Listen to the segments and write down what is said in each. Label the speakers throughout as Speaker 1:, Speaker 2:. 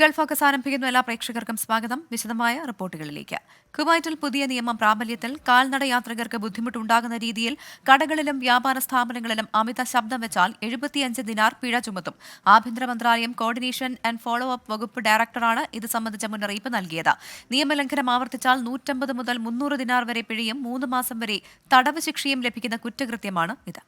Speaker 1: Gulf focus ആരംഭിക്കുന്ന. എല്ലാ പ്രേക്ഷകർക്കും സ്വാഗതം. വിശദമായ റിപ്പോർട്ടുകളിലേക്ക്. കുവൈറ്റിൽ പുതിയ നിയമം പ്രാബല്യത്തിൽ കാൽനട യാത്രികർക്ക് ബുദ്ധിമുട്ടുണ്ടാകുന്ന രീതിയിൽ കടകളിലും വ്യാപാര സ്ഥാപനങ്ങളിലും അമിത ശബ്ദം വെച്ചാൽ എഴുപത്തിയഞ്ച് ദിനാർ പിഴ ചുമത്തും. ആഭ്യന്തര മന്ത്രാലയം കോർഡിനേഷൻ ആൻഡ് ഫോളോ അപ്പ് വകുപ്പ് ഡയറക്ടറാണ് ഇത് സംബന്ധിച്ച മുന്നറിയിപ്പ് നൽകിയത്. നിയമലംഘനം ആവർത്തിച്ചാൽ നൂറ്റമ്പത് മുതൽ മുന്നൂറ് ദിനാർ വരെ പിഴയും മൂന്ന് മാസം വരെ തടവ് ശിക്ഷയും ലഭിക്കുന്ന കുറ്റകൃത്യമാണ് ഇത്.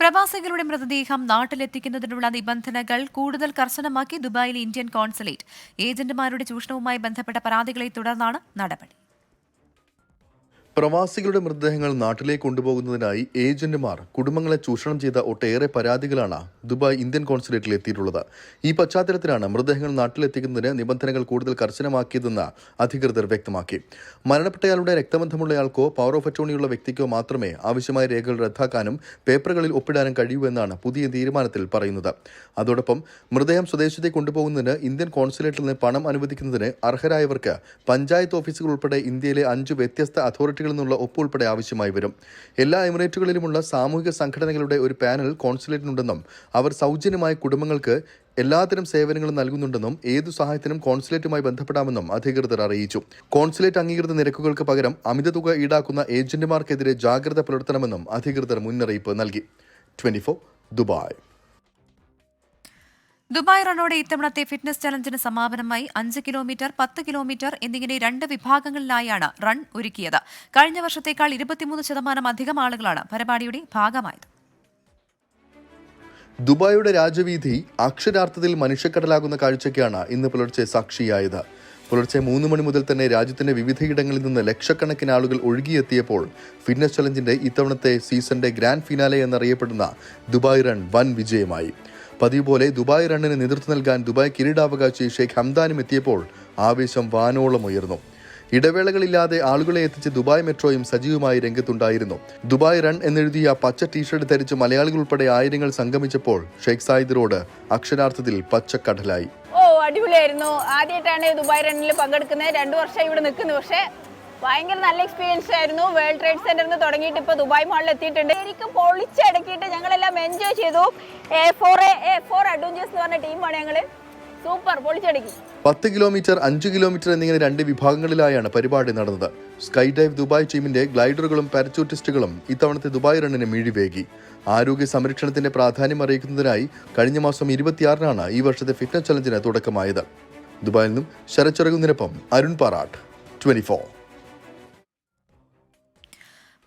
Speaker 1: പ്രവാസികളുടെ മൃതദേഹം നാട്ടിലെത്തിക്കുന്നതിനുള്ള നിബന്ധനകൾ കൂടുതൽ കർശനമാക്കി ദുബായിലെ ഇന്ത്യൻ കോൺസുലേറ്റ് ഏജന്റുമാരുടെ ചൂഷണവുമായി ബന്ധപ്പെട്ട പരാതികളെ തുടർന്നാണ് നടപടി.
Speaker 2: പ്രവാസികളുടെ മൃതദേഹങ്ങൾ നാട്ടിലേക്ക് കൊണ്ടുപോകുന്നതിനായി ഏജന്റുമാർ കുടുംബങ്ങളെ ചൂഷണം ചെയ്ത ഒട്ടേറെ പരാതികളാണ് ദുബായ് ഇന്ത്യൻ കോൺസുലേറ്റിൽ എത്തിയിട്ടുള്ളത്. ഈ പശ്ചാത്തലത്തിലാണ് മൃതദേഹങ്ങൾ നാട്ടിലെത്തിക്കുന്നതിന് നിബന്ധനകൾ കൂടുതൽ കർശനമാക്കിയതെന്ന് അധികൃതർ വ്യക്തമാക്കി. മരണപ്പെട്ടയാളുടെ രക്തബന്ധമുള്ളയാൾക്കോ പവർ ഓഫ് അറ്റോണിയുള്ള വ്യക്തിക്കോ മാത്രമേ ആവശ്യമായ രേഖകൾ റദ്ദാക്കാനും പേപ്പറുകളിൽ ഒപ്പിടാനും കഴിയൂ എന്നാണ് പുതിയ തീരുമാനത്തിൽ പറയുന്നത്. അതോടൊപ്പം മൃതദേഹം സ്വദേശത്തേക്ക് കൊണ്ടുപോകുന്നതിന് ഇന്ത്യൻ കോൺസുലേറ്റിൽ നിന്ന് പണം അനുവദിക്കുന്നതിന് അർഹരായവർക്ക് പഞ്ചായത്ത് ഓഫീസുകൾ ഉൾപ്പെടെ ഇന്ത്യയിലെ അഞ്ച് വ്യത്യസ്ത അതോറിറ്റികളിൽ നിന്നുള്ള ഒപ്പ് ഉൾപ്പെടെ ആവശ്യമായി വരും. എല്ലാ എമിറേറ്റുകളിലുമുള്ള സാമൂഹിക സംഘടനകളുടെ ഒരു പാനൽ കോൺസുലേറ്റിനുണ്ടെന്നും അവർ സൗജന്യമായ കുടുംബങ്ങൾക്ക് എല്ലാത്തരം സേവനങ്ങളും നൽകുന്നുണ്ടെന്നും ഏതു സഹായത്തിനും കോൺസുലേറ്റുമായി ബന്ധപ്പെടാമെന്നും അധികൃതർ അറിയിച്ചു. കോൺസുലേറ്റ് അംഗീകൃത നിരക്കുകൾക്ക് പകരം അമിത തുക ഈടാക്കുന്ന ഏജന്റുമാർക്കെതിരെ ജാഗ്രത പുലർത്തണമെന്നും അധികൃതർ മുന്നറിയിപ്പ് നൽകി. Twenty Dubai.
Speaker 1: ദുബായ് റണ്ണോടെ ഇത്തവണത്തെ ഫിറ്റ്നസ് ചലഞ്ചിന് സമാപനമായി അഞ്ച് കിലോമീറ്റർ പത്ത് കിലോമീറ്റർ എന്നിങ്ങനെ രണ്ട് വിഭാഗങ്ങളിലായാണ് റൺ ഒരുക്കിയത്. കഴിഞ്ഞ വർഷത്തേക്കാൾ ഇരുപത്തിമൂന്ന് ശതമാനം അധികം ആളുകളാണ് പരിപാടിയുടെ ഭാഗമായത്.
Speaker 2: ദുബായുടെ രാജവീഥി അക്ഷരാർത്ഥത്തിൽ മനുഷ്യക്കടലാകുന്ന കാഴ്ചയ്ക്കാണ് ഇന്ന് പുലർച്ചെ സാക്ഷിയായത്. പുലർച്ചെ മൂന്ന് മണി മുതൽ തന്നെ രാജ്യത്തിന്റെ വിവിധയിടങ്ങളിൽ നിന്ന് ലക്ഷക്കണക്കിന് ആളുകൾ ഒഴുകിയെത്തിയപ്പോൾ ഫിറ്റ്നസ് ചലഞ്ചിന്റെ ഇത്തവണത്തെ സീസണിന്റെ ഗ്രാൻഡ് ഫിനാലെ എന്നറിയപ്പെടുന്ന ദുബായ് റൺ വൻ വിജയമായി. പതിവ് പോലെ ദുബായ് റണ്ണിന് നേതൃത്വം നൽകാൻ ദുബായ് കിരീടാവകാശി ഷെയ്ഖ് ഹംദാനും എത്തിയപ്പോൾ ആവേശം വാനോളം ഉയർന്നു. ഇടവേളകളില്ലാതെ ആളുകളെ എത്തിച്ച് ദുബായ് മെട്രോയും സജീവമായി രംഗത്തുണ്ടായിരുന്നു. ദുബായ് റൺ എന്നെഴുതിയ പച്ച ടീഷർട്ട് ധരിച്ച് മലയാളികൾ ഉൾപ്പെടെ ആയിരങ്ങൾ സംഗമിച്ചപ്പോൾ ഷെയ്ഖ് സായിദ് റോഡ് അക്ഷരാർത്ഥത്തിൽ പച്ചക്കടലായി.
Speaker 3: ഓ അടിപൊളിയായിരുന്നു. ആദ്യമായിട്ടാണ് ദുബായ് റണ്ണിൽ പങ്കെടുക്കുന്നത്. രണ്ടു വർഷം ഇവിടെ നിൽക്കുന്നു. പക്ഷേ ഭയങ്കര നല്ല എക്സ്പീരിയൻസ് ആയിരുന്നു. വേൾഡ് ട്രേഡ് സെന്ററിൽ നിന്ന് തുടങ്ങിയിട്ട് ഇപ്പോൾ ദുബായ് മാളിൽ എത്തിയിട്ടുണ്ട്. ശരിക്കും പൊളിച്ചടക്കിയിട്ട് ഞങ്ങളെല്ലാം എൻജോയ് ചെയ്തു. A four A four adventures എന്ന് പറഞ്ഞ ടീമാണ് ഞങ്ങൾ സൂപ്പർ പൊളിച്ചടക്കി.
Speaker 2: പത്ത് കിലോമീറ്റർ അഞ്ച് കിലോമീറ്റർ എന്നിങ്ങനെ രണ്ട് വിഭാഗങ്ങളിലായാണ് പരിപാടി നടന്നത്. സ്കൈ ഡൈവ് ദുബായ് ടീമിന്റെ ഗ്ലൈഡറുകളും പാരച്യൂട്ടിസ്റ്റുകളും ഇത്തവണത്തെ ദുബായ് റണ്ണിന് മിഴിവേകി. ആരോഗ്യ സംരക്ഷണത്തിന്റെ പ്രാധാന്യം അറിയിക്കുന്നതിനായി കഴിഞ്ഞ മാസം ഇരുപത്തിയാറിനാണ് ഈ വർഷത്തെ ഫിറ്റ്നസ് ചലഞ്ചിന് തുടക്കമായത്. ദുബായിൽ നിന്നും ശരച്ചിറങ്ങുന്നതിനൊപ്പം അരുൺ പാറാട്ട് ട്വന്റി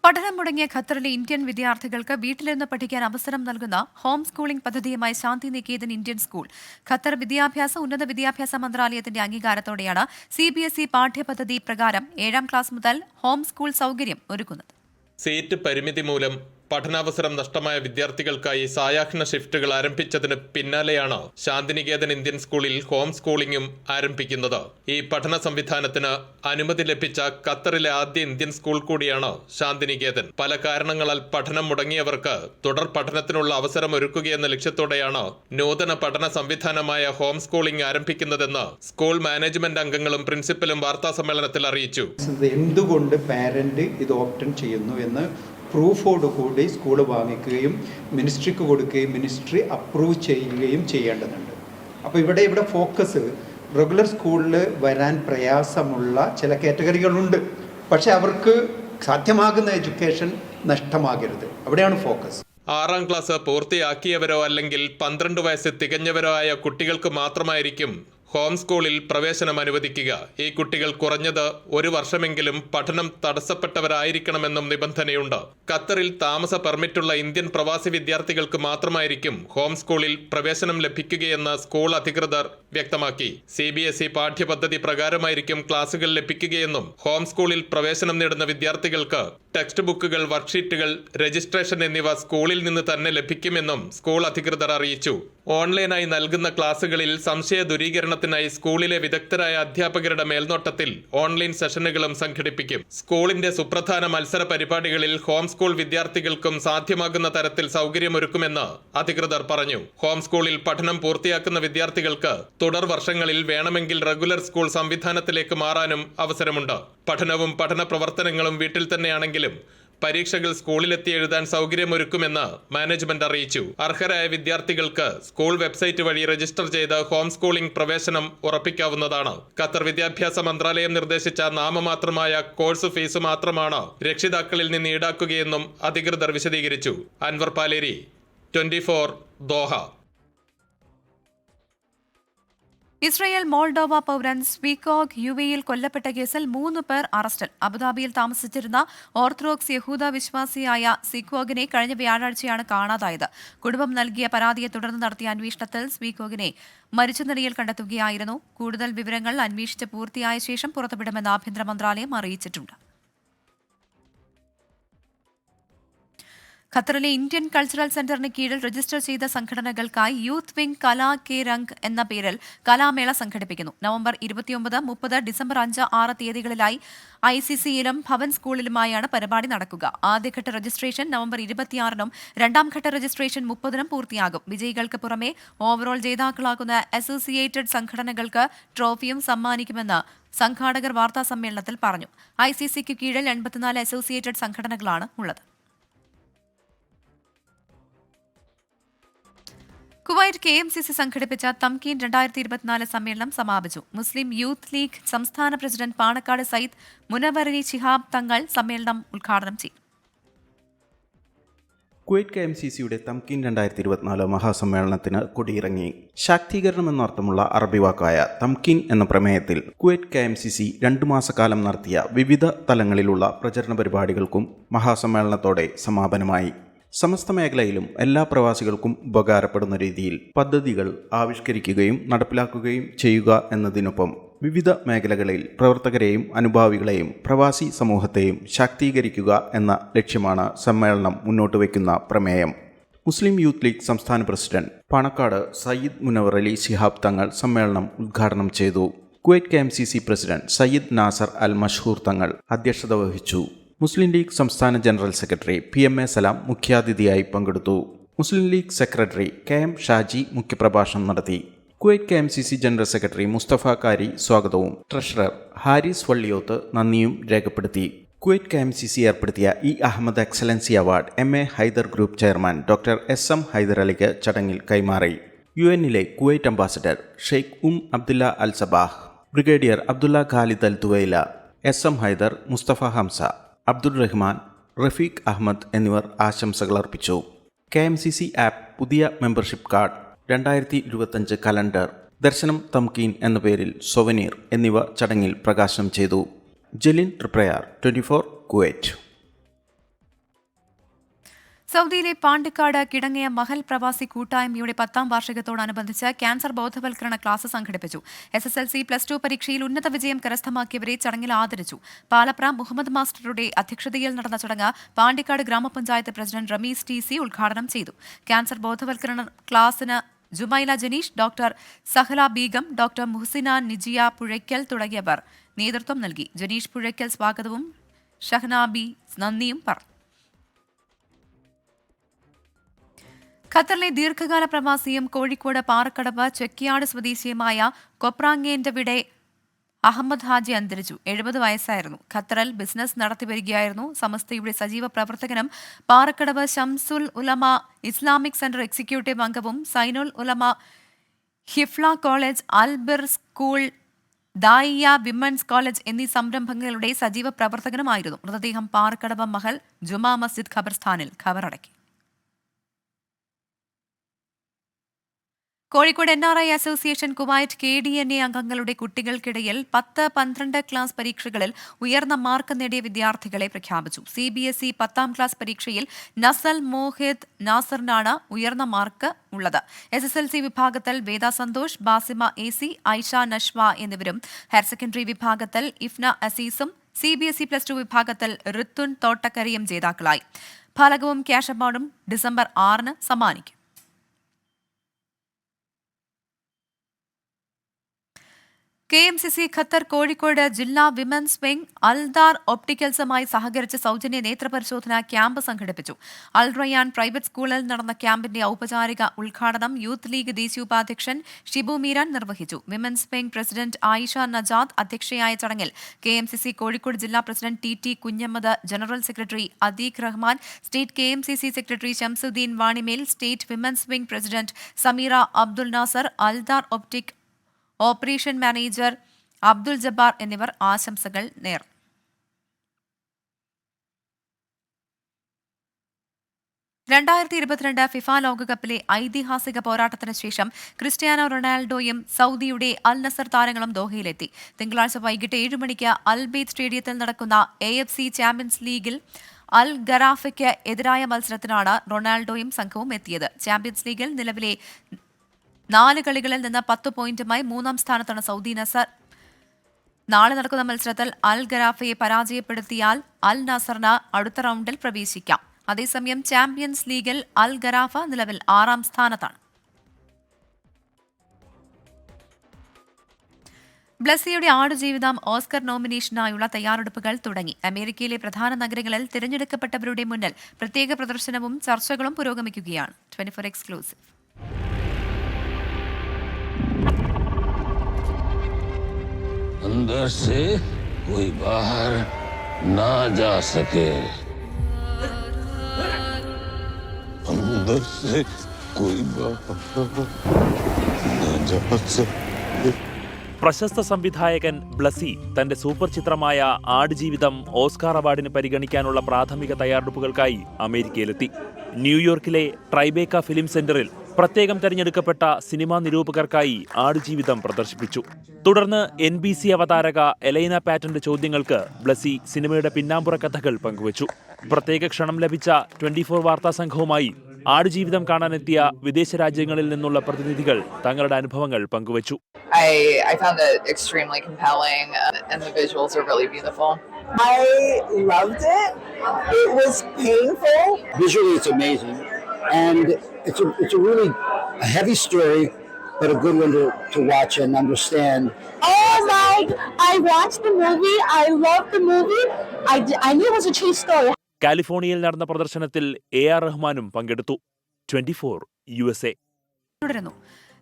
Speaker 1: പഠനം മുടങ്ങിയ ഖത്തറിലെ ഇന്ത്യൻ വിദ്യാർത്ഥികൾക്ക് വീട്ടിലിരുന്ന് പഠിക്കാൻ അവസരം നൽകുന്ന ഹോം സ്കൂളിംഗ് പദ്ധതിയുമായി Shanti Niketan Indian school. Qatar വിദ്യാഭ്യാസ ഉന്നത വിദ്യാഭ്യാസ മന്ത്രാലയത്തിന്റെ അംഗീകാരത്തോടെയാണ് സി ബി എസ് ഇ പാഠ്യപദ്ധതി പ്രകാരം ഏഴാം ക്ലാസ് മുതൽ ഹോം സ്കൂൾ സൗകര്യം ഒരുക്കുന്നത്.
Speaker 4: സീറ്റ് പരിമിതി മൂലം പഠനാവസരം നഷ്ടമായ വിദ്യാർത്ഥികൾക്കായി സായാഹ്ന ഷിഫ്റ്റുകൾ ആരംഭിച്ചതിന് പിന്നാലെയാണ് ശാന്തിനികേതൻ ഇന്ത്യൻ സ്കൂളിൽ ഹോം സ്കൂളിംഗും ആരംഭിക്കുന്നത്. ഈ പഠന സംവിധാനത്തിന് അനുമതി ലഭിച്ച ഖത്തറിലെ ആദ്യ ഇന്ത്യൻ സ്കൂൾ കൂടിയാണ് ശാന്തിനികേതൻ. പല കാരണങ്ങളാൽ പഠനം മുടങ്ങിയവർക്ക് തുടർ പഠനത്തിനുള്ള അവസരം ഒരുക്കുകയെന്ന ലക്ഷ്യത്തോടെയാണ് നൂതന പഠന സംവിധാനമായ ഹോം സ്കൂളിംഗ് ആരംഭിക്കുന്നതെന്ന് സ്കൂൾ മാനേജ്മെന്റ് അംഗങ്ങളും പ്രിൻസിപ്പലും വാർത്താ സമ്മേളനത്തിൽ അറിയിച്ചു
Speaker 5: എന്തുകൊണ്ട് പാരന്റ് ഇത് ഓപ്റ്റൻ ചെയ്യുന്നു എന്ന് പ്രൂഫോട് കൂടി സ്കൂൾ വാങ്ങിക്കുകയും മിനിസ്ട്രിക്ക് കൊടുക്കുകയും മിനിസ്ട്രി അപ്രൂവ് ചെയ്യുകയും ചെയ്യേണ്ടതുണ്ട്. അപ്പോൾ ഇവിടെ ഇവിടെ ഫോക്കസ് റെഗുലർ സ്കൂളിൽ വരാൻ പ്രയാസമുള്ള ചില കാറ്റഗറികളുണ്ട്. പക്ഷേ അവർക്ക് സാധ്യമാകുന്ന എഡ്യൂക്കേഷൻ നഷ്ടമാകരുത്. അവിടെയാണ് ഫോക്കസ്.
Speaker 4: ആറാം ക്ലാസ് പൂർത്തിയാക്കിയവരോ അല്ലെങ്കിൽ പന്ത്രണ്ട് വയസ്സ് തികഞ്ഞവരോ ആയ കുട്ടികൾക്ക് മാത്രമായിരിക്കും ഹോം സ്കൂളിൽ പ്രവേശനം അനുവദിക്കുക. ഈ കുട്ടികൾ കുറഞ്ഞത് ഒരു വർഷമെങ്കിലും പഠനം തടസ്സപ്പെട്ടവരായിരിക്കണമെന്നും നിബന്ധനയുണ്ട്. ഖത്തറിൽ താമസ പെർമിറ്റുള്ള ഇന്ത്യൻ പ്രവാസി വിദ്യാർത്ഥികൾക്ക് മാത്രമായിരിക്കും ഹോം സ്കൂളിൽ പ്രവേശനം ലഭിക്കുകയെന്ന് സ്കൂൾ അധികൃതർ വ്യക്തമാക്കി. സി ബി എസ് ഇ പാഠ്യപദ്ധതി പ്രകാരമായിരിക്കും ക്ലാസുകൾ ലഭിക്കുകയെന്നും ഹോം സ്കൂളിൽ പ്രവേശനം നേടുന്ന വിദ്യാർത്ഥികൾക്ക് ടെക്സ്റ്റ് ബുക്കുകൾ വർക്ക്ഷീറ്റുകൾ രജിസ്ട്രേഷൻ എന്നിവ സ്കൂളിൽ നിന്ന് തന്നെ ലഭിക്കുമെന്നും സ്കൂൾ അധികൃതർ അറിയിച്ചു. ഓൺലൈനായി നൽകുന്ന ക്ലാസുകളിൽ സംശയ ദൂരീകരണത്തിനായി സ്കൂളിലെ വിദഗ്ധരായ അധ്യാപകരുടെ മേൽനോട്ടത്തിൽ ഓൺലൈൻ സെഷനുകളും സംഘടിപ്പിക്കും. സ്കൂളിന്റെ സുപ്രധാന മത്സര പരിപാടികളിൽ ഹോം സ്കൂൾ വിദ്യാർത്ഥികൾക്കും സാധ്യമാകുന്ന തരത്തിൽ സൗകര്യമൊരുക്കുമെന്ന് അധികൃതർ പറഞ്ഞു. ഹോം സ്കൂളിൽ പഠനം പൂർത്തിയാക്കുന്ന വിദ്യാർത്ഥികൾക്ക് തുടർ വർഷങ്ങളിൽ വേണമെങ്കിൽ റെഗുലർ സ്കൂൾ സംവിധാനത്തിലേക്ക് മാറാനും അവസരമുണ്ട്. പഠനവും പഠന പ്രവർത്തനങ്ങളും വീട്ടിൽ തന്നെയാണെങ്കിലും പരീക്ഷകൾ സ്കൂളിലെത്തി എഴുതാൻ സൗകര്യമൊരുക്കുമെന്ന് മാനേജ്മെന്റ് അറിയിച്ചു. അർഹരായ വിദ്യാർത്ഥികൾക്ക് സ്കൂൾ വെബ്സൈറ്റ് വഴി രജിസ്റ്റർ ചെയ്ത് ഹോം സ്കൂളിംഗ് പ്രവേശനം ഉറപ്പിക്കാവുന്നതാണ്. ഖത്തർ വിദ്യാഭ്യാസ മന്ത്രാലയം നിർദ്ദേശിച്ച നാമമാത്രമായ കോഴ്സ് ഫീസ് മാത്രമാണ് രക്ഷിതാക്കളിൽ നിന്ന് ഈടാക്കുകയെന്നും അധികൃതർ വിശദീകരിച്ചു. Anwar Paleri twenty four
Speaker 1: Doha. Israel Moldova പൗരൻ സ്വീകോഗ് യു എയിൽ കൊല്ലപ്പെട്ട കേസിൽ മൂന്ന് പേർ അറസ്റ്റിൽ. അബുദാബിയിൽ താമസിച്ചിരുന്ന ഓർത്തഡോക്സ് യഹൂദ വിശ്വാസിയായ സിക്വോഗിനെ കഴിഞ്ഞ വ്യാഴാഴ്ചയാണ് കാണാതായത്. കുടുംബം നൽകിയ പരാതിയെ തുടർന്ന് നടത്തിയ അന്വേഷണത്തിൽ സ്വീകോഗിനെ മരിച്ച നിലയിൽ കണ്ടെത്തുകയായിരുന്നു. കൂടുതൽ വിവരങ്ങൾ അന്വേഷിച്ച് പൂർത്തിയായ ശേഷം പുറത്തുവിടുമെന്ന് ആഭ്യന്തര മന്ത്രാലയം അറിയിച്ചിട്ടുണ്ട്. ഖത്തറിലെ ഇന്ത്യൻ കൾച്ചറൽ സെന്ററിന് കീഴിൽ രജിസ്റ്റർ ചെയ്ത സംഘടനകൾക്കായി youth wing Kala K Rang എന്ന പേരിൽ കലാമേള സംഘടിപ്പിക്കുന്നു. നവംബർ ഇരുപത്തിയൊമ്പത് മുപ്പത് ഡിസംബർ അഞ്ച് ആറ് തീയതികളിലായി ഐ സി സിയിലും ഭവൻ സ്കൂളിലുമായാണ് പരിപാടി നടക്കുക. ആദ്യഘട്ട രജിസ്ട്രേഷൻ നവംബർ ഇരുപത്തിയാറിനും രണ്ടാം ഘട്ട രജിസ്ട്രേഷൻ മുപ്പതിനും പൂർത്തിയാകും. വിജയികൾക്ക് പുറമെ ഓവറോൾ ജേതാക്കളാകുന്ന അസോസിയേറ്റഡ് സംഘടനകൾക്ക് ട്രോഫിയും സമ്മാനിക്കുമെന്ന് സംഘാടകർ വാർത്താ സമ്മേളനത്തിൽ പറഞ്ഞു. ഐ സി സിക്ക് കീഴിൽ എൺപത്തിനാല് അസോസിയേറ്റഡ് സംഘടനകളാണ് ഉള്ളത്. Kuwait K M C C സംഘടിപ്പിച്ച തംകീൻ രണ്ടായിരത്തി ഇരുപത്തിനാല് സമ്മേളനം സമാപിച്ചു. മുസ്ലിം യൂത്ത് ലീഗ് സംസ്ഥാന പ്രസിഡന്റ് പാണക്കാട് സയ്യിദ് മുനവറലി ശിഹാബ് തങ്ങൾ സമ്മേളനം ഉദ്ഘാടനം ചെയ്തു
Speaker 6: കുവൈറ്റ് കെ എം സി സിയുടെ തംകീൻ രണ്ടായിരത്തി ഇരുപത്തിനാല് മഹാസമ്മേളനത്തിന് കൊടിയിറങ്ങി. ശാക്തീകരണം എന്നർത്ഥമുള്ള അറബി വാക്കായ തംകീൻ എന്ന പ്രമേയത്തിൽ Kuwait K M C C രണ്ടു മാസക്കാലം നടത്തിയ വിവിധ തലങ്ങളിലുള്ള പ്രചരണ പരിപാടികൾക്കും മഹാസമ്മേളനത്തോടെ സമാപനമായി. സമസ്ത മേഖലയിലും എല്ലാ പ്രവാസികൾക്കും ഉപകാരപ്പെടുന്ന രീതിയിൽ പദ്ധതികൾ ആവിഷ്കരിക്കുകയും നടപ്പിലാക്കുകയും ചെയ്യുക എന്നതിനൊപ്പം വിവിധ മേഖലകളിൽ പ്രവർത്തകരെയും അനുഭാവികളെയും പ്രവാസി സമൂഹത്തെയും ശാക്തീകരിക്കുക എന്ന ലക്ഷ്യമാണ് സമ്മേളനം മുന്നോട്ട് വയ്ക്കുന്ന പ്രമേയം. മുസ്ലിം യൂത്ത് ലീഗ് സംസ്ഥാന പ്രസിഡന്റ് പണക്കാട് സയ്യിദ് മുനവർ അലി ശിഹാബ് തങ്ങൾ സമ്മേളനം ഉദ്ഘാടനം ചെയ്തു. Kuwait K M C C president Sayyid Nasar Al Mashoor Thangal അധ്യക്ഷത വഹിച്ചു. മുസ്ലിം ലീഗ് സംസ്ഥാന general secretary P M A Salam മുഖ്യാതിഥിയായി പങ്കെടുത്തു. Muslim league secretary K M Shaji മുഖ്യപ്രഭാഷണം നടത്തി. Kuwait K M C C general secretary Mustafa Kari സ്വാഗതവും. Treasurer Haris Valliyoth നന്ദിയും രേഖപ്പെടുത്തി. Kuwait K M C C ഏർപ്പെടുത്തിയ E Ahammed excellency award M A Haider group chairman doctor S M Haider അലിക്ക് ചടങ്ങിൽ കൈമാറി. U എന്നിലെ Kuwait ambassador Sheikh ഉം Abdullah Al Sabah brigadier Abdullah Khalid Al Tuwaila S M Haider Mustafa Hamza Abdul Rahman Rafeeq Ahammed എന്നിവർ ആശംസകൾ അർപ്പിച്ചു. K M C C app പുതിയ membership card രണ്ടായിരത്തി ഇരുപത്തഞ്ച് കലണ്ടർ ദർശനം തംകീൻ എന്ന പേരിൽ സൊവനീർ എന്നിവ ചടങ്ങിൽ പ്രകാശനം ചെയ്തു. Jalin Triprayar twenty four Kuwait.
Speaker 1: സൗദിയിലെ പാണ്ടിക്കാട് കിടങ്ങിയ മഹൽ പ്രവാസി കൂട്ടായ്മയുടെ പത്താം വാർഷികത്തോടനുബന്ധിച്ച് ക്യാൻസർ ബോധവൽക്കരണ ക്ലാസ് സംഘടിപ്പിച്ചു. S S L C plus two പരീക്ഷയിൽ ഉന്നത വിജയം കരസ്ഥമാക്കിയവരെ ചടങ്ങിൽ ആദരിച്ചു. പാലപ്ര മുഹമ്മദ് മാസ്റ്ററുടെ അധ്യക്ഷതയിൽ നടന്ന ചടങ്ങ് പാണ്ടിക്കാട് ഗ്രാമപഞ്ചായത്ത് പ്രസിഡന്റ് റമീസ് ടി സി ഉദ്ഘാടനം ചെയ്തു. ക്യാൻസർ ബോധവൽക്കരണ ക്ലാസിന് ജുമൈല ജനീഷ് ഡോക്ടർ സഹല ബീഗം ഡോക്ടർ മുഹസിന നിജിയ പുഴയ്ക്കൽ തുടങ്ങിയവർ നേതൃത്വം നൽകി. ജനീഷ് പുഴയ്ക്കൽ സ്വാഗതവും ഷഹ്നാബി നന്ദിയും പറഞ്ഞു. ഖത്തറിലെ ദീർഘകാല പ്രവാസിയും കോഴിക്കോട് പാറക്കടവ് ചെക്കിയാട് സ്വദേശിയുമായ കൊപ്രാങ്ങേന്റെ അഹമ്മദ് ഹാജി അന്തരിച്ചു. എഴുപത് വയസ്സായിരുന്നു. ഖത്തറിൽ ബിസിനസ് നടത്തിവരികയായിരുന്നു സമസ്തയുടെ സജീവ പ്രവർത്തകനും Parakkadavu Shamsul Ulama Islamic centre executive അംഗവും Zainul Ulama Hifla college Albir school Daiya women's college എന്നീ സംരംഭങ്ങളുടെ സജീവ പ്രവർത്തകനുമായിരുന്നു. മൃതദേഹം പാറക്കടവ് മഹൽ ജുമാ മസ്ജിദ് ഖബർസ്ഥാനിൽ ഖബറടക്കി Kozhikode N R I association Kuwait K D N A അംഗങ്ങളുടെ കുട്ടികൾക്കിടയിൽ പത്ത് പന്ത്രണ്ട് ക്ലാസ് പരീക്ഷകളിൽ ഉയർന്ന മാർക്ക് നേടിയ വിദ്യാർത്ഥികളെ പ്രഖ്യാപിച്ചു. സി ബി എസ് ഇ പത്താം ക്ലാസ് പരീക്ഷയിൽ നസൽ മോഹിദ് നാസറിനാണ് ഉയർന്ന മാർക്ക് ഉള്ളത്. എസ് എസ് എൽ സി വിഭാഗത്തിൽ വേദ സന്തോഷ് ബാസിമ എ സി ഐഷ നഷ്വ എന്നിവരും ഹയർ സെക്കൻഡറി വിഭാഗത്തിൽ Ifna അസീസും C B S E plus two വിഭാഗത്തിൽ ഋത്തുൻ തോട്ടക്കരയും ജേതാക്കളായി. ഫലകവും ക്യാഷ് അവാർഡും ഡിസംബർ ആറിന് സമ്മാനിക്കും. K M C C Qatar Kozhikode ജില്ലാ വിമൻസ് വിംഗ് അൽദാർ ഒപ്റ്റിക്കൽസുമായി സഹകരിച്ച് സൗജന്യ നേത്രപരിശോധന ക്യാമ്പ് സംഘടിപ്പിച്ചു. അൽറയാൻ പ്രൈവറ്റ് സ്കൂളിൽ നടന്ന ക്യാമ്പിന്റെ ഔപചാരിക ഉദ്ഘാടനം യൂത്ത് ലീഗ് ദേശീയ ഉപാധ്യക്ഷൻ ഷിബു മീരാൻ നിർവഹിച്ചു. Women's wing president Ayisha Najad അധ്യക്ഷയായ ചടങ്ങിൽ K M C C Kozhikode ജില്ലാ president T T Kunhammad general secretary Adeeq Rahman state K M C C secretary Shamsuddin Vanimel state women's wing president Sameera Abdul Nasar Aldar optic operation manager Abdul Jabbar എന്നിവർ ആശംസകൾ നേർ. രണ്ടായിരത്തി ഇരുപത്തിരണ്ട് FIFA ലോകകപ്പിലെ ഐതിഹാസിക പോരാട്ടത്തിന് ശേഷം ക്രിസ്ത്യാനോ റൊണാൾഡോയും സൗദിയുടെ അൽ നസർ താരങ്ങളും ദോഹയിലെത്തി. തിങ്കളാഴ്ച വൈകിട്ട് ഏഴ് മണിക്ക് അൽ ബെയ്ത്ത് സ്റ്റേഡിയത്തിൽ നടക്കുന്ന എ എഫ് സി ചാമ്പ്യൻസ് ലീഗിൽ അൽ ഗറാഫയ്ക്ക് എതിരായ മത്സരത്തിനാണ് റൊണാൾഡോയും സംഘവും എത്തിയത്. ചാമ്പ്യൻസ് ലീഗിൽ നിലവിലെ നാല് കളികളിൽ നിന്ന് പത്ത് പോയിന്റുമായി മൂന്നാം സ്ഥാനത്താണ് സൗദി നസർ. നാളെ നടക്കുന്ന മത്സരത്തിൽ അൽ ഗരാഫയെ പരാജയപ്പെടുത്തിയാൽ അൽ നസറിന് അടുത്ത റൗണ്ടിൽ പ്രവേശിക്കാം. അതേസമയം ചാമ്പ്യൻസ് ലീഗിൽ അൽ ഗരാഫ നിലവിൽ ആറാം സ്ഥാനത്താണ്. ബ്ലസ്സിയുടെ ആടുജീവിതം ഓസ്കർ നോമിനേഷനായുള്ള തയ്യാറെടുപ്പുകൾ തുടങ്ങി. അമേരിക്കയിലെ പ്രധാന നഗരങ്ങളിൽ തിരഞ്ഞെടുക്കപ്പെട്ടവരുടെ മുന്നിൽ പ്രത്യേക പ്രദർശനവും ചർച്ചകളും പുരോഗമിക്കുകയാണ്. Twenty exclusive.
Speaker 7: अंदर से कोई बाहर ना जा सके अंदर से कोई बाहर ना जा सके
Speaker 8: പ്രശസ്ത സംവിധായകൻ ബ്ലസി തന്റെ സൂപ്പർ ചിത്രമായ ആടുജീവിതം ഓസ്കാർ അവാർഡിന് പരിഗണിക്കാനുള്ള പ്രാഥമിക തയ്യാറെടുപ്പുകൾക്കായി അമേരിക്കയിലെത്തി ന്യൂയോർക്കിലെ ട്രൈബേക്ക ഫിലിം സെന്ററിൽ പ്രത്യേകം തിരഞ്ഞെടുക്കപ്പെട്ട സിനിമാ നിരൂപകർക്കായി ആടുജീവിതം പ്രദർശിപ്പിച്ചു തുടർന്ന് എൻ ബി സി അവതാരക എലൈന പാറ്റന്റെ ചോദ്യങ്ങൾക്ക് ബ്ലസി സിനിമയുടെ പിന്നാമ്പുറ കഥകൾ പങ്കുവച്ചു പ്രത്യേക ക്ഷണം ലഭിച്ച ട്വന്റി ഫോർ വാർത്താ സംഘവുമായി ആടുജീവിതം കാണാനെത്തിയ വിദേശ രാജ്യങ്ങളിൽ നിന്നുള്ള പ്രതിനിധികൾ തങ്ങളുടെ അനുഭവങ്ങൾ പങ്കുവച്ചു
Speaker 9: I, I found it extremely compelling, uh, and the visuals are really beautiful.
Speaker 10: I loved it. It was painful.
Speaker 11: Visually, it's amazing, and it's a it's a really a heavy story, but a good one to, to watch and understand.
Speaker 10: Oh my! I watched the movie. I loved the movie. I, I knew it was a true story.
Speaker 8: കാലിഫോർണിയയിൽ നടന്ന പ്രദർശനത്തിൽ A R റഹ്മാനും പങ്കെടുത്തു twenty four U S A
Speaker 1: തുടരുന്നു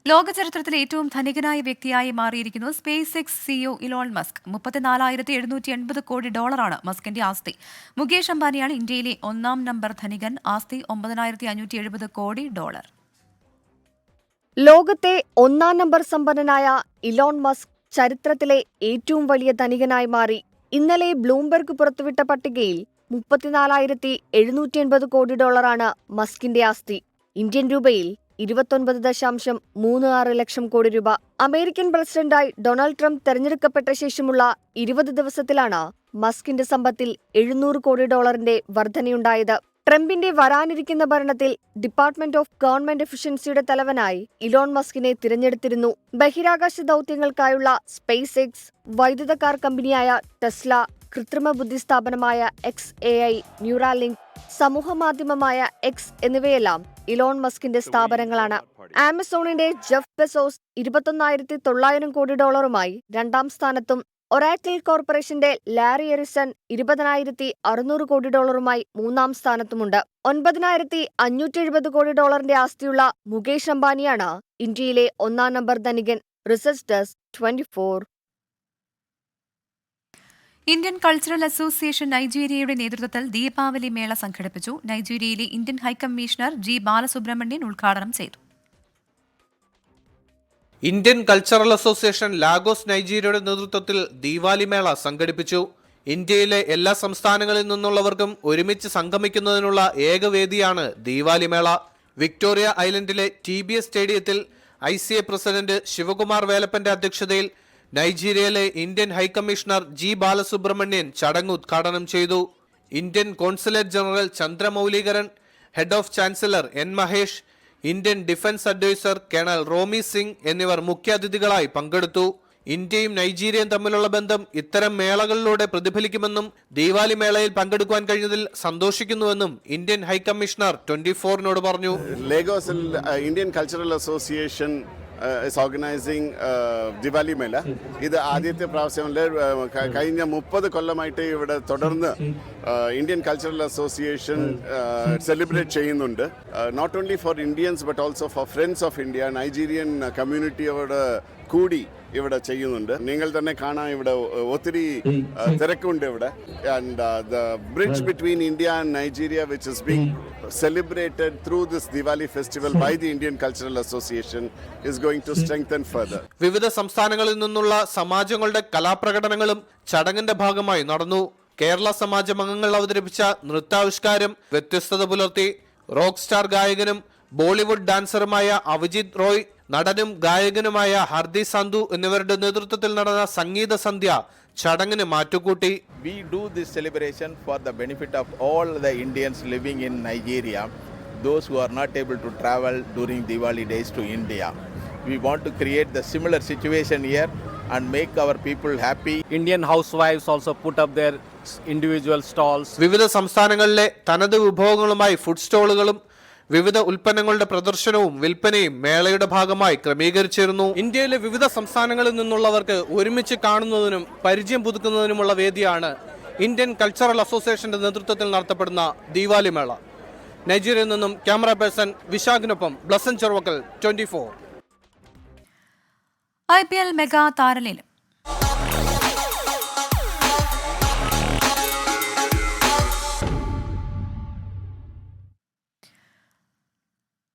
Speaker 1: ലോക ചരിത്രത്തിലെ ഏറ്റവും ധനികനായ വ്യക്തിയായി മാറിയിരിക്കുന്നു Space X CEO Elon Musk. മുപ്പത്തിനാലായിരത്തി എഴുന്നൂറ്റി എൺപത് കോടി ഡോളറാണ് മസ്കിന്റെ ആസ്തി. മുകേഷ് അംബാനിയാണ് ഇന്ത്യയിലെ ഒന്നാം നമ്പർ ധനികൻ. ആസ്തി ഒമ്പതിനായിരത്തി അഞ്ഞൂറ്റി എഴുപത് കോടി ഡോളർ.
Speaker 12: ലോകത്തെ ഒന്നാം നമ്പർ സമ്പന്നനായ ഇലോൺ മസ്ക് ചരിത്രത്തിലെ ഏറ്റവും വലിയ ധനികനായി മാറി. ഇന്നലെ ബ്ലൂംബെർഗ് പുറത്തുവിട്ട പട്ടികയിൽ മുപ്പത്തിനാലായിരത്തി എഴുന്നൂറ്റി എൺപത് കോടി ഡോളറാണ് മസ്കിന്റെ ആസ്തി. ഇന്ത്യൻ രൂപയിൽ ഇരുപത്തൊൻപത് ദശാംശം മൂന്ന് ആറ് ലക്ഷം കോടി രൂപ അമേരിക്കൻ പ്രസിഡന്റായി ഡൊണാൾഡ് ട്രംപ് തെരഞ്ഞെടുക്കപ്പെട്ട ശേഷമുള്ള ഇരുപത് ദിവസത്തിലാണ് മസ്കിന്റെ സമ്പത്തിൽ എഴുന്നൂറ് കോടി ഡോളറിന്റെ വർധനയുണ്ടായത്. ട്രംപിന്റെ വരാനിരിക്കുന്ന ഭരണത്തിൽ ഡിപ്പാർട്ട്മെന്റ് ഓഫ് ഗവൺമെന്റ് എഫിഷ്യൻസിയുടെ തലവനായി ഇലോൺ മസ്കിനെ തിരഞ്ഞെടുത്തിരുന്നു. ബഹിരാകാശ ദൗത്യങ്ങൾക്കായുള്ള സ്പേസ് എക്സ് വൈദ്യുത കാർ കമ്പനിയായ ടെസ്ല കൃത്രിമ ബുദ്ധി സ്ഥാപനമായ എക്സ് എ ഐ ന്യൂറാലിങ്ക് സമൂഹമാധ്യമമായ എക്സ് എന്നിവയെല്ലാം ഇലോൺ മസ്കിന്റെ സ്ഥാപനങ്ങളാണ്. ആമസോണിന്റെ ജെഫ് ബെസോസ് ഇരുപത്തൊന്നായിരത്തി തൊള്ളായിരം കോടി ഡോളറുമായി രണ്ടാം സ്ഥാനത്തും ഒറാക്കിൾ കോർപ്പറേഷന്റെ ലാരി എറിസൺ ഇരുപതിനായിരത്തി അറുന്നൂറ് കോടി ഡോളറുമായി മൂന്നാം സ്ഥാനത്തുമുണ്ട്. ഒൻപതിനായിരത്തി അഞ്ഞൂറ്റി എഴുപത് കോടി ഡോളറിന്റെ ആസ്തിയുള്ള മുകേഷ് അംബാനിയാണ് ഇന്ത്യയിലെ ഒന്നാം number ധനികൻ research desk twenty
Speaker 1: Indian cultural association നൈജീരിയയുടെ നേതൃത്വത്തിൽ ദീപാവലി മേള സംഘടിപ്പിച്ചു. നൈജീരിയയിലെ Indian high commissioner G Balasubramanian ഉദ്ഘാടനം ചെയ്തു.
Speaker 13: ഇന്ത്യൻ കൾച്ചറൽ അസോസിയേഷൻ ലാഗോസ് നൈജീരിയയുടെ നേതൃത്വത്തിൽ ദീപാവലി മേള സംഘടിപ്പിച്ചു. ഇന്ത്യയിലെ എല്ലാ സംസ്ഥാനങ്ങളിൽ നിന്നുള്ളവർക്കും ഒരുമിച്ച് സംഗമിക്കുന്നതിനുള്ള ഏകവേദിയാണ് ദീപാവലി മേള. വിക്ടോറിയ ഐലൻഡിലെ ടി ബി എസ് സ്റ്റേഡിയത്തിൽ I C A president Sivakumar വേലപ്പന്റെ അധ്യക്ഷതയിൽ നൈജീരിയയിലെ Indian high commissioner G Balasubramanian ചടങ്ങ് ഉദ്ഘാടനം ചെയ്തു. Indian consulate general Chandramoulikaran head of chancellor N Mahesh Indian defence adviser colonel Romi Singh എന്നിവർ മുഖ്യാതിഥികളായി പങ്കെടുത്തു. ഇന്ത്യയും നൈജീരിയയും തമ്മിലുള്ള ബന്ധം ഇത്തരം മേളകളിലൂടെ പ്രതിഫലിക്കുമെന്നും ദീപാവലി മേളയിൽ പങ്കെടുക്കുവാൻ കഴിഞ്ഞതിൽ സന്തോഷിക്കുന്നുവെന്നും ഇന്ത്യൻ ഹൈക്കമ്മീഷണർ ട്വന്റി ഫോറിനോട് പറഞ്ഞു.
Speaker 14: ലേഗോസിൽ Indian cultural association
Speaker 7: is organising Diwali മേള ഇത് ആദ്യത്തെ പ്രാവശ്യമല്ല uh, കഴിഞ്ഞ മുപ്പത് കൊല്ലമായിട്ട് ഇവിടെ തുടർന്ന് ഇന്ത്യൻ കൾച്ചറൽ അസോസിയേഷൻ സെലിബ്രേറ്റ് ചെയ്യുന്നുണ്ട്. Not only for Indians but also for friends of India Nigerian കമ്മ്യൂണിറ്റിയോട് കൂടി ഇവിടെ ചെയ്യുന്നുണ്ട്. നിങ്ങൾ തന്നെ കാണാൻ ഇവിടെ ഒത്തിരി തിരക്കുണ്ട് ഇവിടെ. And the bridge between India and Nigeria which is being celebrated through this Diwali festival by the Indian Cultural Association is going to strengthen further.
Speaker 13: വിവിധ സംസ്ഥാനങ്ങളിൽ നിന്നുള്ള സമാജങ്ങളുടെ കലാപ്രകടനങ്ങളും ചടങ്ങിന്റെ ഭാഗമായി നടന്നു. കേരള സമാജം അംഗങ്ങൾ അവതരിപ്പിച്ച നൃത്താവിഷ്കാരം വ്യത്യസ്തത പുലർത്തി. റോക്ക് സ്റ്റാർ ഗായകനും ബോളിവുഡ് ഡാൻസറുമായ അഭിജിത് റോയ് നടനും ഗായകനുമായ ഹർദി സന്ധു എന്നിവരുടെ നേതൃത്വത്തിൽ നടന്ന സംഗീത സന്ധ്യ ചടങ്ങിന് മാറ്റുകൂട്ടി
Speaker 14: We do this celebration for the benefit of all the Indians living in Nigeria, those who are not able to travel during Diwali days to India. We want to create the similar situation here and make our people happy.
Speaker 15: Indian housewives also put up their individual stalls.
Speaker 13: വിവിധ സംസ്ഥാനങ്ങളിലെ തനത് വിഭവങ്ങളുമായി food സ്റ്റോളുകളും വിവിധ ഉൽപ്പന്നങ്ങളുടെ പ്രദർശനവും വിൽപ്പനയും മേളയുടെ ഭാഗമായി ക്രമീകരിച്ചിരുന്നു.
Speaker 15: ഇന്ത്യയിലെ വിവിധ സംസ്ഥാനങ്ങളിൽ നിന്നുള്ളവർക്ക് ഒരുമിച്ച് കാണുന്നതിനും പരിചയം പുതുക്കുന്നതിനുമുള്ള വേദിയാണ് ഇന്ത്യൻ കൾച്ചറൽ അസോസിയേഷന്റെ നേതൃത്വത്തിൽ നടത്തപ്പെടുന്ന ദീപാവലി മേള. നൈജീരിയയിൽ നിന്നും camera person വിശാഖിനൊപ്പം Blesson Cheruvakkal twenty four.
Speaker 1: I P L mega താരലേലം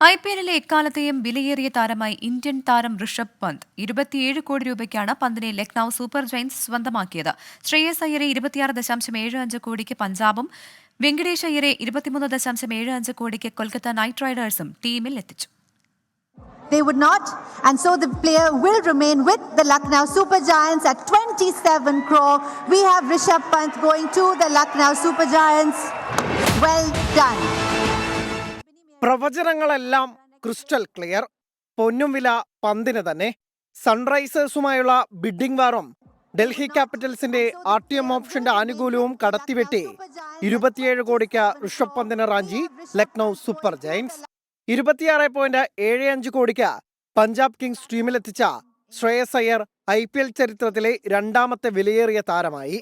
Speaker 1: I P എല്ലിലെ എക്കാലത്തെയും വിലയേറിയ താരമായി ഇന്ത്യൻ താരം ഋഷഭ് പന്ത് ഇരുപത്തിയേഴ് കോടി രൂപയ്ക്കാണ് പന്തിനെ ലക്നൌ സൂപ്പർ ജയൻസ് സ്വന്തമാക്കിയത് ശ്രേയസ് അയ്യരെ ഇരുപത്തിയാറ് ദശാംശം ഏഴ് അഞ്ച് കോടിക്ക് പഞ്ചാബും വെങ്കടേഷ് അയ്യരെ ഇരുപത്തിമൂന്ന് ദശാംശം ഏഴ് അഞ്ച് കോടിക്ക് കൊൽക്കത്ത നൈറ്റ് റൈഡേഴ്സും ടീമിൽ എത്തിച്ചു
Speaker 10: They would not, and so the player will remain with the Lucknow Super Giants at 27 crore. We have Rishabh Pant going to the Lucknow Super Giants. Well done.
Speaker 15: പ്രവചനങ്ങളെല്ലാം ക്രിസ്റ്റൽ ക്ലിയർ. പൊന്നും വില പന്തിന് തന്നെ. സൺറൈസേഴ്സുമായുള്ള bidding വാറും ഡൽഹി ക്യാപിറ്റൽസിന്റെ R T M ഓപ്ഷന്റെ ആനുകൂല്യവും കടത്തിവെട്ടി ഇരുപത്തിയേഴ് കോടിക്ക് ഋഷഭ് പന്തിന് റാഞ്ചി ലക്നൗ സൂപ്പർ ജയൻസ്. ഇരുപത്തിയാറ് പോയിന്റ് ഏഴ് അഞ്ച് കോടിക്ക് Punjab kings ടീമിലെത്തിച്ച Shreyas Iyer I P L ചരിത്രത്തിലെ രണ്ടാമത്തെ വിലയേറിയ താരമായി.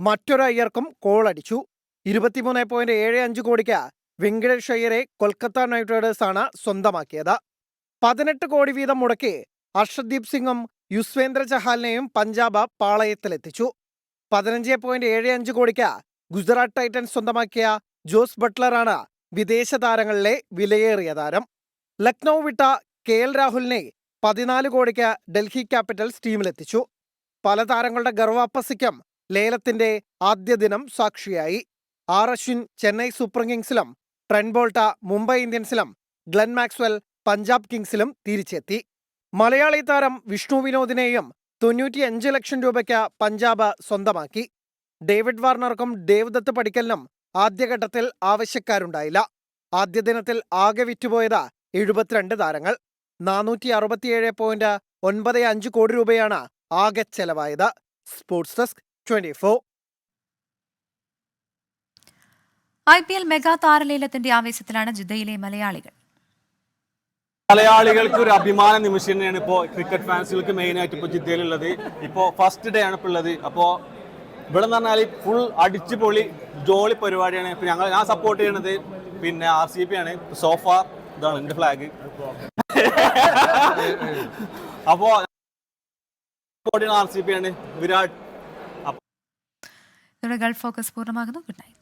Speaker 15: മറ്റൊരു അയ്യർക്കും കോളടിച്ചു. ഇരുപത്തിമൂന്ന് പോയിന്റ് ഏഴ് അഞ്ച് കോടിക്ക് വെങ്കടേഷ് അയ്യരെ കൊൽക്കത്ത നൈറ്റ് റൈഡേഴ്സാണ് സ്വന്തമാക്കിയത്. പതിനെട്ട് കോടി വീതം മുടക്കി ഹർഷദീപ് സിംഗും യുസ്വേന്ദ്ര ചഹാലിനെയും പഞ്ചാബ് പാളയത്തിലെത്തിച്ചു. പതിനഞ്ച് പോയിന്റ് ഏഴ് അഞ്ച് കോടിക്ക് ഗുജറാത്ത് ടൈറ്റൻസ് സ്വന്തമാക്കിയ ജോസ് ബട്ട്ലറാണ് വിദേശ താരങ്ങളിലെ വിലയേറിയ താരം. ലക്നൗ വിട്ട കെ എൽ രാഹുലിനെ പതിനാല് കോടിക്ക് ഡൽഹി ക്യാപിറ്റൽസ് ടീമിലെത്തിച്ചു. പല താരങ്ങളുടെ ഗർവാപ്പസിക്കും ലേലത്തിന്റെ ആദ്യ ദിനം സാക്ഷിയായി. ആർ അശ്വിൻ ചെന്നൈ സൂപ്പർ കിങ്സിലും ട്രെൻ ബോൾട്ട മുംബൈ ഇന്ത്യൻസിലും ഗ്ലെൻ മാക്സ്വെൽ പഞ്ചാബ് കിങ്സിലും തിരിച്ചെത്തി. മലയാളി താരം വിഷ്ണു വിനോദിനെയും തൊണ്ണൂറ്റിയഞ്ച് ലക്ഷം രൂപയ്ക്ക് പഞ്ചാബ് സ്വന്തമാക്കി. ഡേവിഡ് വാർണർക്കും ദേവ്ദത്ത് പടിക്കലിനും ആദ്യഘട്ടത്തിൽ ആവശ്യക്കാരുണ്ടായില്ല. ആദ്യ ദിനത്തിൽ ആകെ വിറ്റുപോയത് എഴുപത്തിരണ്ട് താരങ്ങൾ. നാനൂറ്റി അറുപത്തിയേഴ് പോയിന്റ് ഒൻപത് അഞ്ച് കോടി രൂപയാണ് ആകെ ചെലവായത്. Sports desk twenty four.
Speaker 1: I P L mega താരലേലത്തിന്റെ ആവേശത്തിലാണ് ജിദ്ദയിലെ മലയാളികൾ.
Speaker 16: മലയാളികൾക്ക് ഒരു അഭിമാന നിമിഷം തന്നെയാണ് ഇപ്പോ ക്രിക്കറ്റ് ഫാൻസുകൾക്ക് മെയിൻ ആയിട്ട് ഇപ്പോൾ ജിദ്ദയിലുള്ളത്. ഇപ്പോ ഫസ്റ്റ് ഡേ ആണ് ഇപ്പോൾ ഉള്ളത്. അപ്പോ ഇവിടെ നിന്ന് പറഞ്ഞാൽ ഫുൾ അടിച്ചു പൊളി ജോളി പരിപാടിയാണ്. ഇപ്പൊ ഞങ്ങൾ ഞാൻ സപ്പോർട്ട് ചെയ്യണത് പിന്നെ ആർ സി പി ആണ്. സോഫ ഇതാണ് എന്റെ ഫ്ലാഗ് അപ്പോൾ സപ്പോർട്ട് ചെയ്യുന്ന ആർ സി പി ആണ്. Virat.
Speaker 1: Gulf focus പൂർണമാകുന്നു. Good night